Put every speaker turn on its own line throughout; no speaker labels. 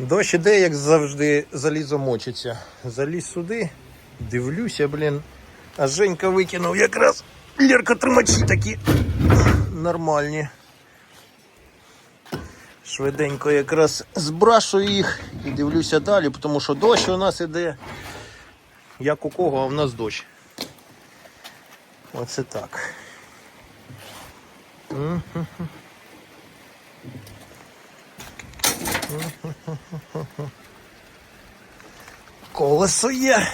Дощ іде, як завжди, залізо мочиться. Заліз сюди, дивлюся, блін. А Женька викинув якраз лірка тримачі такі нормальні. Швиденько якраз збрашую їх і дивлюся далі, тому що дощ у нас іде. Як у кого, а в нас дощ. Оце так. Колесо є.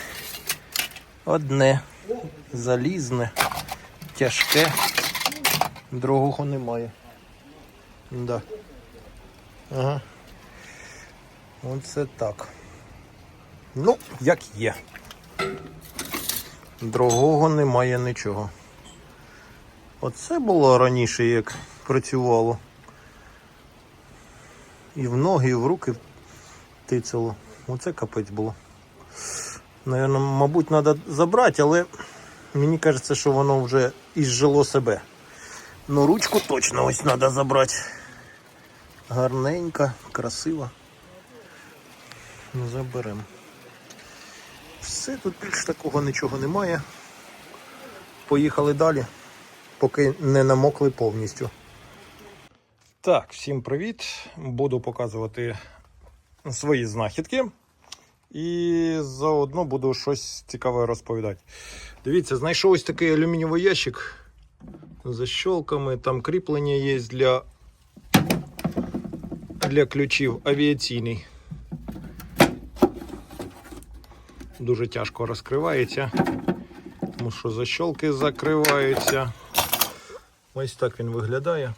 Одне. Залізне, тяжке. Другого немає. Да. Ага. Оце так. Ну, як є. Другого немає нічого. Оце було раніше, як працювало. І в ноги, і в руки тицяло. Оце капець було. Наверно, мабуть, треба забрати, але мені кажеться, що воно вже ізжило себе. Ну, ручку точно ось треба забрати. Гарненька, красива. Ну, заберемо. Все, тут більш такого нічого немає. Поїхали далі, поки не намокли повністю. Так, всім привіт. Буду показувати свої знахідки. І заодно буду щось цікаве розповідати. Дивіться, знайшов ось такий алюмінієвий ящик з защолками. Там кріплення є для, для ключів авіаційний. Дуже тяжко розкривається, тому що защолки закриваються. Ось так він виглядає.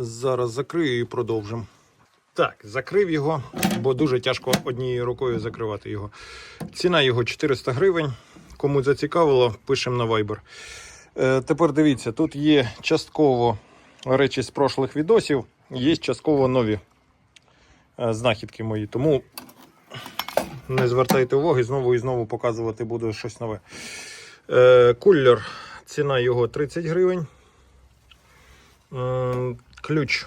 Зараз закрию і продовжимо. Так, закрив його, бо дуже тяжко однією рукою закривати його. Ціна його 400 гривень. Кому зацікавило, пишемо на Viber. Е, тепер дивіться, тут є частково речі з прошлих відосів, є частково нові е, знахідки мої. Тому не звертайте уваги, знову і знову показувати буду щось нове. Е, кулер, ціна його 30 гривень. Ключ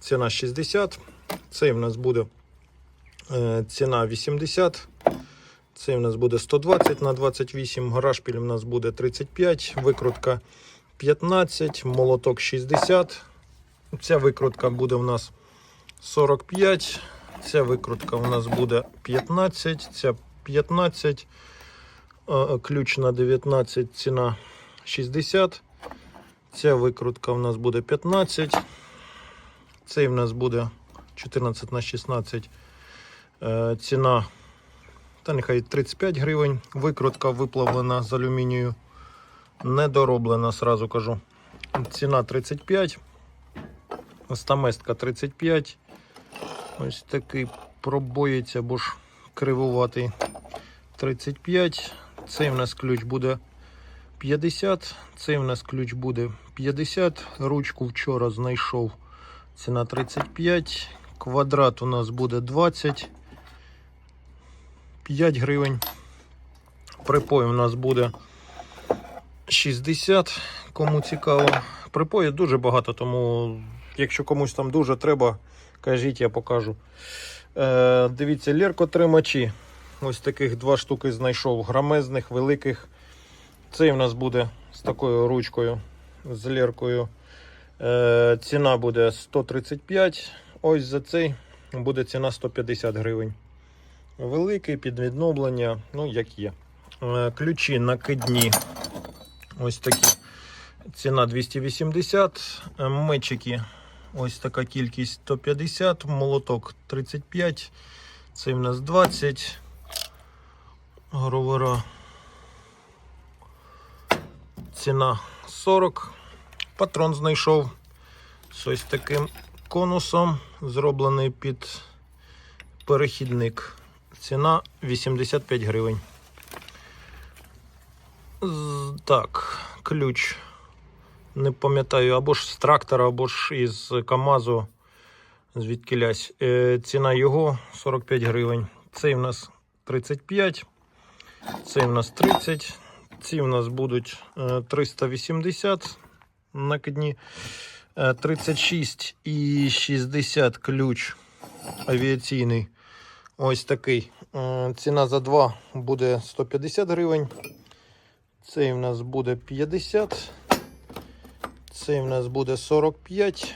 ціна 60. Цей в нас буде е, ціна 80. Цей в нас буде 120 на 28. Гарашпіль у нас буде 35, викрутка 15, молоток 60. Ця викрутка буде у нас 45. Ця викрутка у нас буде 15, ця 15. Е, Ключ на 19, ціна 60. Ця викрутка у нас буде 15. Цей в нас буде 14 на 16. Е, Ціна, та нехай 35 гривень. Викрутка виплавлена з алюмінію. Недороблена, сразу кажу. Ціна 35. Стаместка 35. Ось такий пробоїться, або ж кривуватий. 35. Цей в нас ключ буде 50. Цей в нас ключ буде 50. Ручку вчора знайшов. Ціна 35. Квадрат у нас буде 20. 5 гривень. Припой у нас буде 60. Кому цікаво. Припоїв дуже багато, тому якщо комусь там дуже треба, кажіть, я покажу. Е, дивіться, ліркотримачі. Ось таких два штуки знайшов. Грамезних, великих. Цей у нас буде з такою ручкою, з ліркою. Е, ціна буде 135. Ось за цей буде ціна 150 гривень. Великий під відновлення, ну як є. Е, ключі накидні. Ось такі. Ціна 280. Е, Мечики. Ось така кількість 150. Молоток 35. Цей в нас 20. Гровера. Ціна 40. Патрон знайшов з ось таким конусом, зроблений під перехідник. Ціна 85 гривень. Так, ключ. Не пам'ятаю, або ж з трактора, або ж із КАМАЗу. Звідкілясь. Е, ціна його 45 гривень. Цей в нас 35. Цей в нас 30. Ці в нас будуть е, 380 накидні. Е, 36 і 60 ключ авіаційний. Ось такий. Е, Ціна за 2 буде 150 гривень. Цей в нас буде 50. Цей в нас буде 45.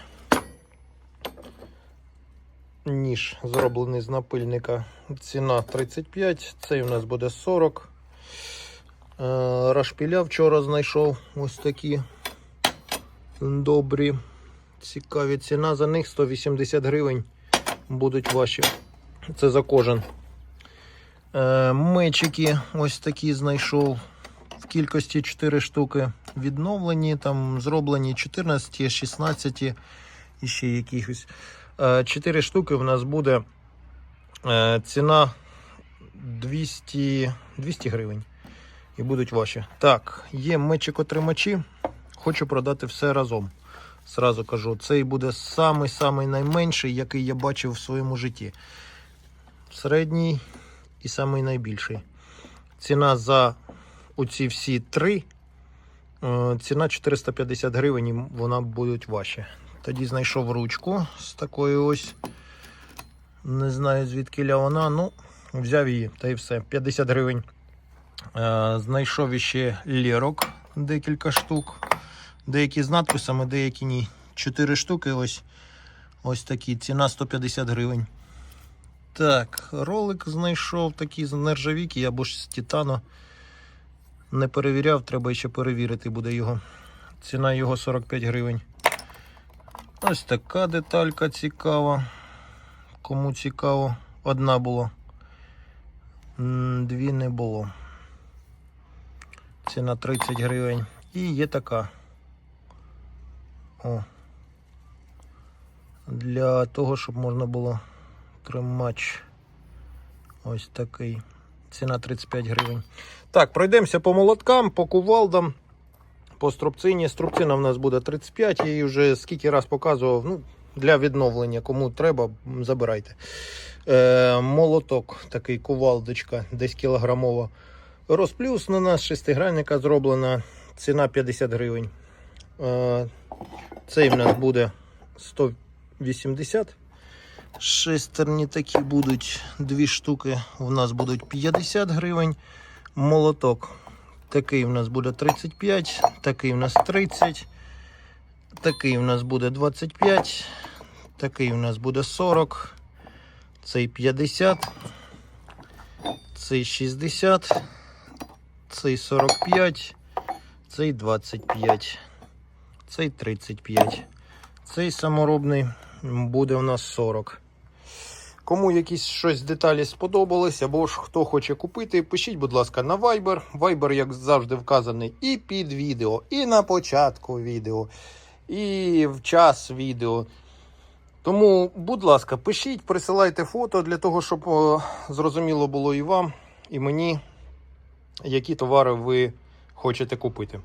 Ніж зроблений з напильника. Ціна 35. Цей у нас буде 40. Е, Рашпіля вчора знайшов ось такі добрі. Цікаві ціна за них 180 гривень будуть ваші. Це за кожен. Е, мечики ось такі знайшов. В кількості 4 штуки відновлені, там зроблені 14, 16 і ще якихось. 4 штуки в нас буде е, ціна 200, 200 гривень. І будуть ваші. Так, є мечик-отримачі. Хочу продати все разом. Сразу кажу, цей буде самий-самий найменший, який я бачив в своєму житті. Середній і самий найбільший. Ціна за оці всі три. е, Ціна 450 гривень, і вона будуть ваші. Тоді знайшов ручку з такою ось. Не знаю звідки вона. Ну, взяв її та і все. 50 гривень. Е, Знайшов іще лірок декілька штук. Деякі з надписами, деякі ні. 4 штуки ось. Ось такі. Ціна 150 гривень. Так, ролик знайшов такий з нержавійки або ж з титану. Не перевіряв, треба ще перевірити буде його. Ціна його 45 гривень. Ось така деталька цікава. Кому цікаво, одна була. Дві не було. Ціна 30 гривень. І є така. О. Для того, щоб можна було тримач. Ось такий. Ціна 35 гривень. Так, пройдемося по молоткам, по кувалдам, по струбцині. Струбцина в нас буде 35, я її вже скільки раз показував. Ну, для відновлення, кому треба, забирайте. Е, молоток, такий кувалдочка, десь кілограмова. Розплюснена, з шестигранника зроблена. Ціна 50 гривень. Е, цей в нас буде 180. Шестерні такі будуть дві штуки. У нас будуть 50 гривень. Молоток. Такий в нас буде 35, такий в нас 30, такий в нас буде 25, такий в нас буде 40, цей 50, цей 60, цей 45, цей 25, цей 35. Цей саморобний буде у нас 40. Кому якісь щось деталі сподобались, або ж хто хоче купити, пишіть, будь ласка, на Viber. Viber, як завжди, вказаний і під відео, і на початку відео, і в час відео. Тому, будь ласка, пишіть, присилайте фото для того, щоб о, зрозуміло було і вам, і мені, які товари ви хочете купити.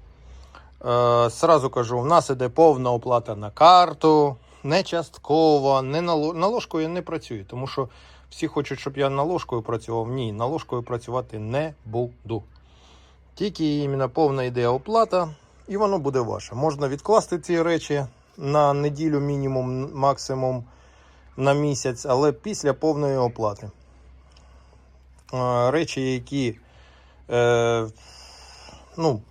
Е, Сразу кажу, в нас іде повна оплата на карту, не частково, не нало... наложкою я не працюю, тому що всі хочуть, щоб я наложкою працював. Ні, наложкою працювати не буду. Тільки іменно повна йде оплата, і воно буде ваше. Можна відкласти ці речі на неділю, мінімум, максимум на місяць, але після повної оплати. Е, Речі, які. Е, ну,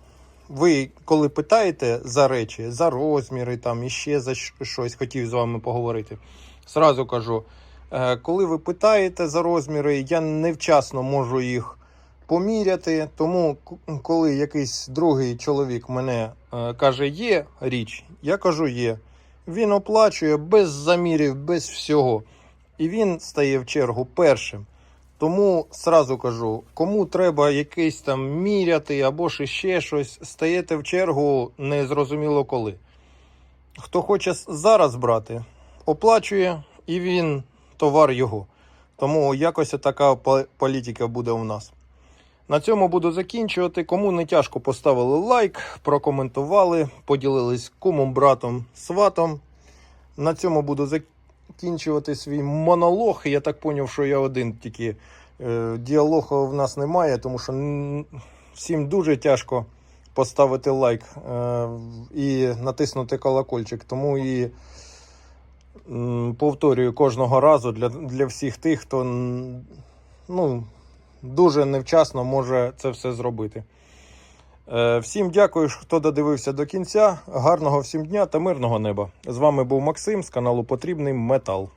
ви коли питаєте за речі, за розміри, там іще за щось хотів з вами поговорити. Сразу кажу, е, коли ви питаєте за розміри, я невчасно можу їх поміряти. Тому, коли якийсь другий чоловік мене е, каже, є річ, я кажу, є. Він оплачує без замірів, без всього. І він стає в чергу першим. Тому сразу кажу, кому треба якийсь там міряти або ж ще щось, стаєте в чергу незрозуміло коли. Хто хоче зараз брати, оплачує і він товар його. Тому якось така політика буде у нас. На цьому буду закінчувати. Кому не тяжко поставили лайк, прокоментували, поділились кумом, братом, сватом. На цьому буду закінчувати свій монолог. Я так зрозумів, що я один тільки е, діалогу в нас немає, тому що всім дуже тяжко поставити лайк е, і натиснути колокольчик. Тому і Повторюю кожного разу для, для всіх тих, хто ну, дуже невчасно може це все зробити. Е, Всім дякую, хто додивився до кінця. Гарного всім дня та мирного неба. З вами був Максим з каналу Потрібний Метал.